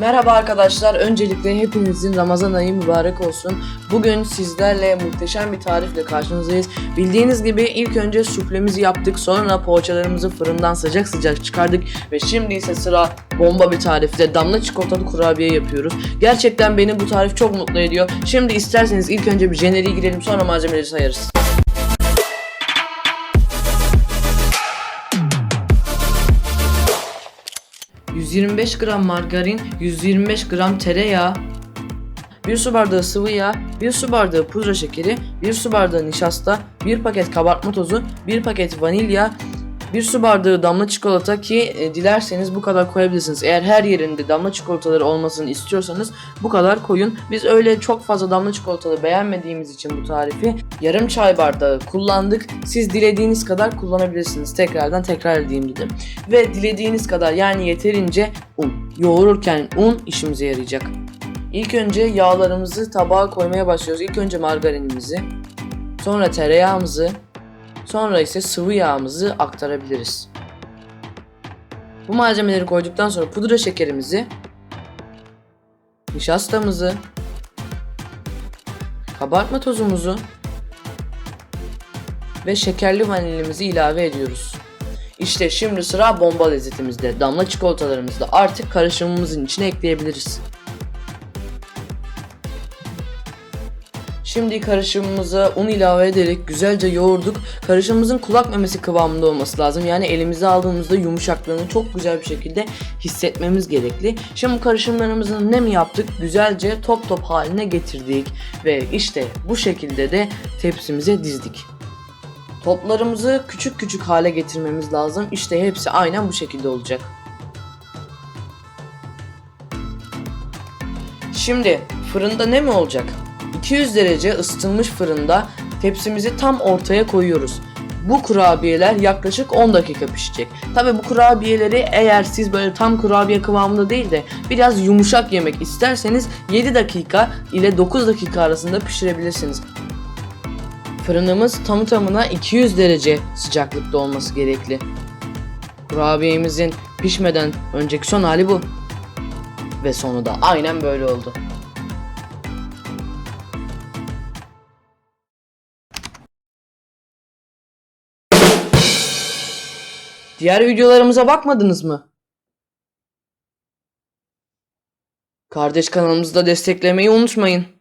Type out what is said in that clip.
Merhaba arkadaşlar. Öncelikle hepinizin Ramazan ayı mübarek olsun. Bugün sizlerle muhteşem bir tarifle karşınızdayız. Bildiğiniz gibi ilk önce suflemizi yaptık. Sonra poğaçalarımızı fırından sıcak sıcak çıkardık. Ve şimdi ise sıra bomba bir tarifte damla çikolatalı kurabiye yapıyoruz. Gerçekten beni bu tarif çok mutlu ediyor. Şimdi isterseniz ilk önce bir jeneriğe girelim sonra malzemeleri sayarız. ...125 gram margarin, 125 gram tereyağı, 1 su bardağı sıvı yağ, 1 su bardağı pudra şekeri, 1 su bardağı nişasta, 1 paket kabartma tozu, 1 paket vanilya, 1 su bardağı damla çikolata ki e, dilerseniz bu kadar koyabilirsiniz. Eğer her yerinde damla çikolataları olmasını istiyorsanız bu kadar koyun. Biz öyle çok fazla damla çikolatalı beğenmediğimiz için bu tarifi yarım çay bardağı kullandık. Siz dilediğiniz kadar kullanabilirsiniz. Tekrardan tekrar edeyim dedim. Ve dilediğiniz kadar yani yeterince un. Yoğururken un işimize yarayacak. İlk önce yağlarımızı tabağa koymaya başlıyoruz. İlk önce margarinimizi, sonra tereyağımızı, sonra ise sıvı yağımızı aktarabiliriz. Bu malzemeleri koyduktan sonra pudra şekerimizi, nişastamızı, kabartma tozumuzu ve şekerli vanilyamızı ilave ediyoruz. İşte şimdi sıra bomba lezzetimizde. Damla çikolatalarımızı da artık karışımımızın içine ekleyebiliriz. Şimdi karışımımıza un ilave ederek güzelce yoğurduk. Karışımımızın kulak memesi kıvamında olması lazım. Yani elimize aldığımızda yumuşaklığını çok güzel bir şekilde hissetmemiz gerekli. Şimdi bu karışımlarımızın ne mi yaptık? Güzelce top top haline getirdik. Ve işte bu şekilde de tepsimize dizdik. Toplarımızı küçük küçük hale getirmemiz lazım. İşte hepsi aynen bu şekilde olacak. Şimdi fırında ne mi olacak? 200 derece ısıtılmış fırında tepsimizi tam ortaya koyuyoruz. Bu kurabiyeler yaklaşık 10 dakika pişecek. Tabi bu kurabiyeleri eğer siz böyle tam kurabiye kıvamında değil de biraz yumuşak yemek isterseniz 7 dakika ile 9 dakika arasında pişirebilirsiniz. Fırınımız tamı tamına 200 derece sıcaklıkta olması gerekli. Kurabiyemizin pişmeden önceki son hali bu. Ve sonu da aynen böyle oldu. Diğer videolarımıza bakmadınız mı? Kardeş kanalımızı da desteklemeyi unutmayın.